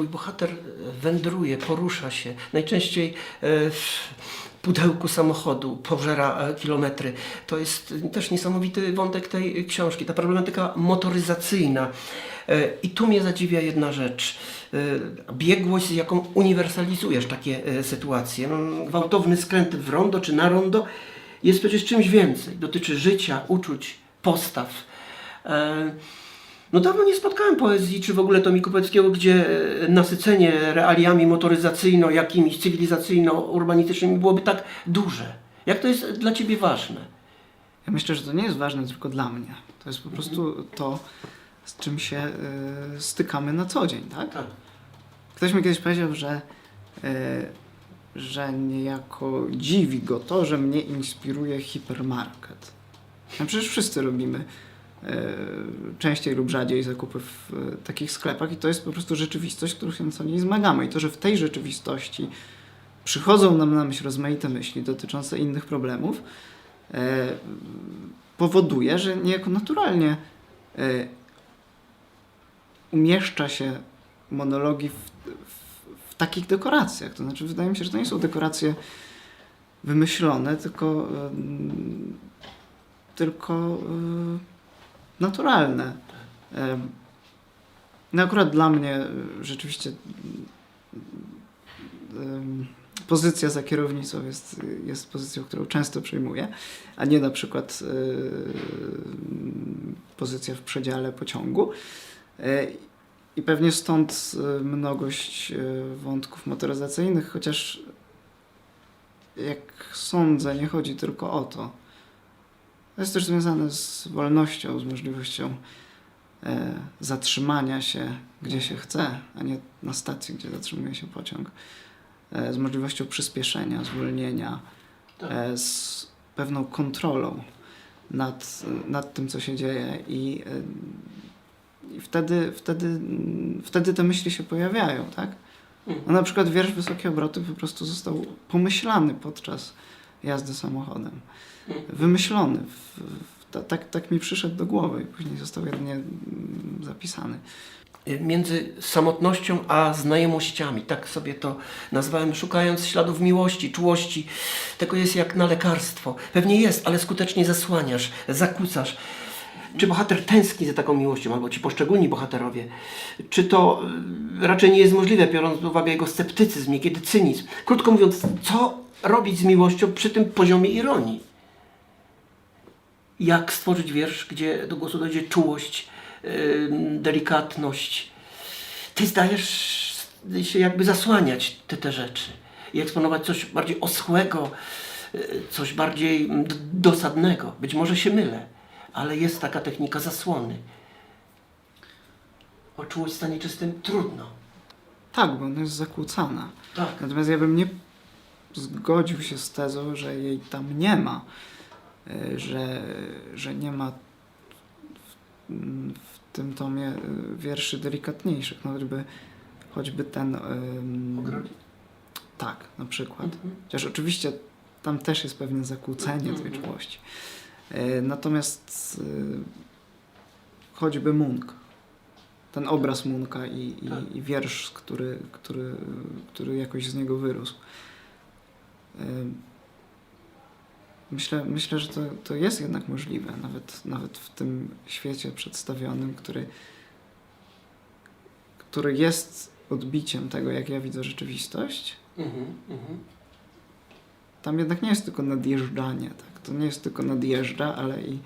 twój bohater wędruje, porusza się. Najczęściej e, w pudełku samochodu pożera e, kilometry. To jest też niesamowity wątek tej książki, ta problematyka motoryzacyjna. E, I tu mnie zadziwia jedna rzecz. E, Biegłość, z jaką uniwersalizujesz takie e, sytuacje. No, Gwałtowny skręt w rondo czy na rondo jest przecież czymś więcej. Dotyczy życia, uczuć, postaw. No dawno nie spotkałem poezji, czy w ogóle Tomi Kupeckiego, gdzie e, nasycenie realiami motoryzacyjno, jakimiś cywilizacyjno-urbanistycznymi byłoby tak duże. Jak to jest dla Ciebie ważne? Ja myślę, że to nie jest ważne tylko dla mnie. To jest po prostu to, z czym się y, stykamy na co dzień, tak? Tak. Ktoś mi kiedyś powiedział, że, y, że niejako dziwi go to, że mnie inspiruje hipermarket. No przecież wszyscy robimy częściej lub rzadziej zakupy w y, takich sklepach i to jest po prostu rzeczywistość, którą się co niej zmagamy. I to, że w tej rzeczywistości przychodzą nam na myśl rozmaite myśli dotyczące innych problemów, e, powoduje, że niejako naturalnie e, umieszcza się monologi w, w, w takich dekoracjach. To znaczy, wydaje mi się, że to nie są dekoracje wymyślone, tylko, tylko e, naturalne. No akurat dla mnie e, rzeczywiście pozycja za kierownicą jest, jest pozycją, którą często przyjmuję, a nie na przykład e, pozycja w przedziale pociągu. E, I pewnie stąd mnogość wątków motoryzacyjnych, chociaż jak sądzę, nie chodzi tylko o to. To jest też związane z wolnością, z możliwością e, zatrzymania się gdzie się chce, a nie na stacji, gdzie zatrzymuje się pociąg. E, z możliwością przyspieszenia, zwolnienia, Tak. e, z pewną kontrolą nad, nad tym, co się dzieje i, e, i wtedy, wtedy, wtedy te myśli się pojawiają, tak? No na przykład wiersz Wysokie Obroty po prostu został pomyślany podczas jazdy samochodem. Wymyślony. W, w, ta, tak, tak mi przyszedł do głowy i później został jedynie mm, zapisany. Między samotnością a znajomościami, tak sobie to nazwałem, szukając śladów miłości, czułości. Tego jest jak na lekarstwo. Pewnie jest, ale skutecznie zasłaniasz, zakłócasz. Czy bohater tęskni za taką miłością, albo ci poszczególni bohaterowie? Czy to y, raczej nie jest możliwe, biorąc pod uwagę jego sceptycyzm, niekiedy cynizm? Krótko mówiąc, co robić z miłością przy tym poziomie ironii? Jak stworzyć wiersz, gdzie do głosu dojdzie czułość, yy, delikatność? Ty zdajesz się jakby zasłaniać te, te rzeczy i eksponować coś bardziej oschłego, yy, coś bardziej dosadnego. Być może się mylę, ale jest taka technika zasłony. O czułość stanie czystym trudno. Tak, bo ona jest zakłócana. Tak. Natomiast ja bym nie zgodził się z tezą, że jej tam nie ma, y, że, że nie ma w, w tym tomie y, wierszy delikatniejszych, no choćby, choćby ten... ym, tak, na przykład. Mhm. Chociaż oczywiście tam też jest pewne zakłócenie tej Mhm. czułości. Y, Natomiast choćby Munk, ten obraz Munka i, i, Tak. i wiersz, który, który, który jakoś z niego wyrósł. Myślę, myślę że to, to jest jednak możliwe, nawet, nawet w tym świecie przedstawionym, który, który jest odbiciem tego, jak ja widzę rzeczywistość. Mhm, mhm. Tam jednak nie jest tylko nadjeżdżanie, tak? To nie jest tylko nadjeżdża, ale i,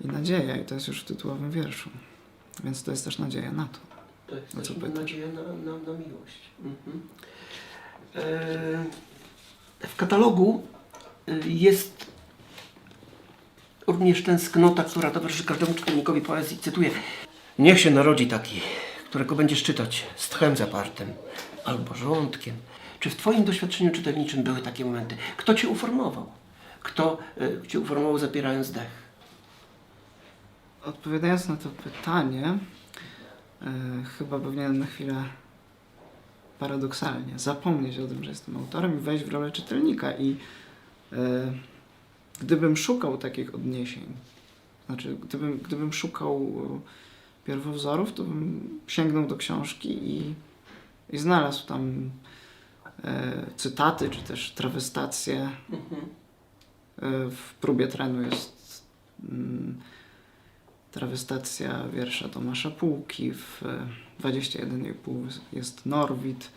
i nadzieja, i to jest już w tytułowym wierszu. Więc to jest też nadzieja na to. To jest też nadzieja na, na, na miłość. Mhm. E, w katalogu y, jest również tęsknota, która towarzyszy każdemu czytelnikowi poezji. Cytuję. Niech się narodzi taki, którego będziesz czytać z tchem zapartym albo żołądkiem. Czy w Twoim doświadczeniu czytelniczym były takie momenty? Kto Cię uformował? Kto y, Cię uformował zapierając dech? Odpowiadając na to pytanie, e, chyba powinienem na chwilę paradoksalnie zapomnieć o tym, że jestem autorem i wejść w rolę czytelnika. I e, gdybym szukał takich odniesień, znaczy gdybym, gdybym szukał e, pierwowzorów, to bym sięgnął do książki i i znalazł tam e, cytaty, czy też trawestacje. Mhm. E, w próbie trenu jest mm, trawestacja wiersza Tomasza Półki, w e, 21,5 jest Norwid.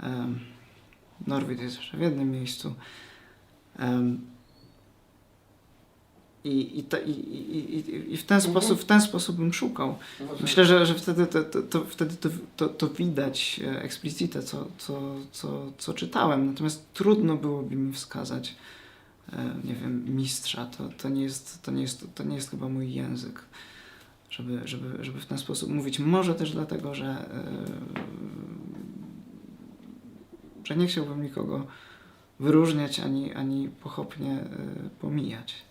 Em, Norwid jest jeszcze w jednym miejscu. Em, I, i, ta, i, i, i, w ten Mhm. sposób, w ten sposób bym szukał. Myślę, że, że wtedy, to, to, to, wtedy to, to, to widać e, eksplicite, co, co, co, co czytałem. Natomiast trudno byłoby mi wskazać, e, nie wiem, mistrza. To, to, nie jest, to, nie jest, to nie jest chyba mój język, żeby, żeby, żeby w ten sposób mówić. Może też dlatego, że, e, że nie chciałbym nikogo wyróżniać ani, ani pochopnie e, pomijać.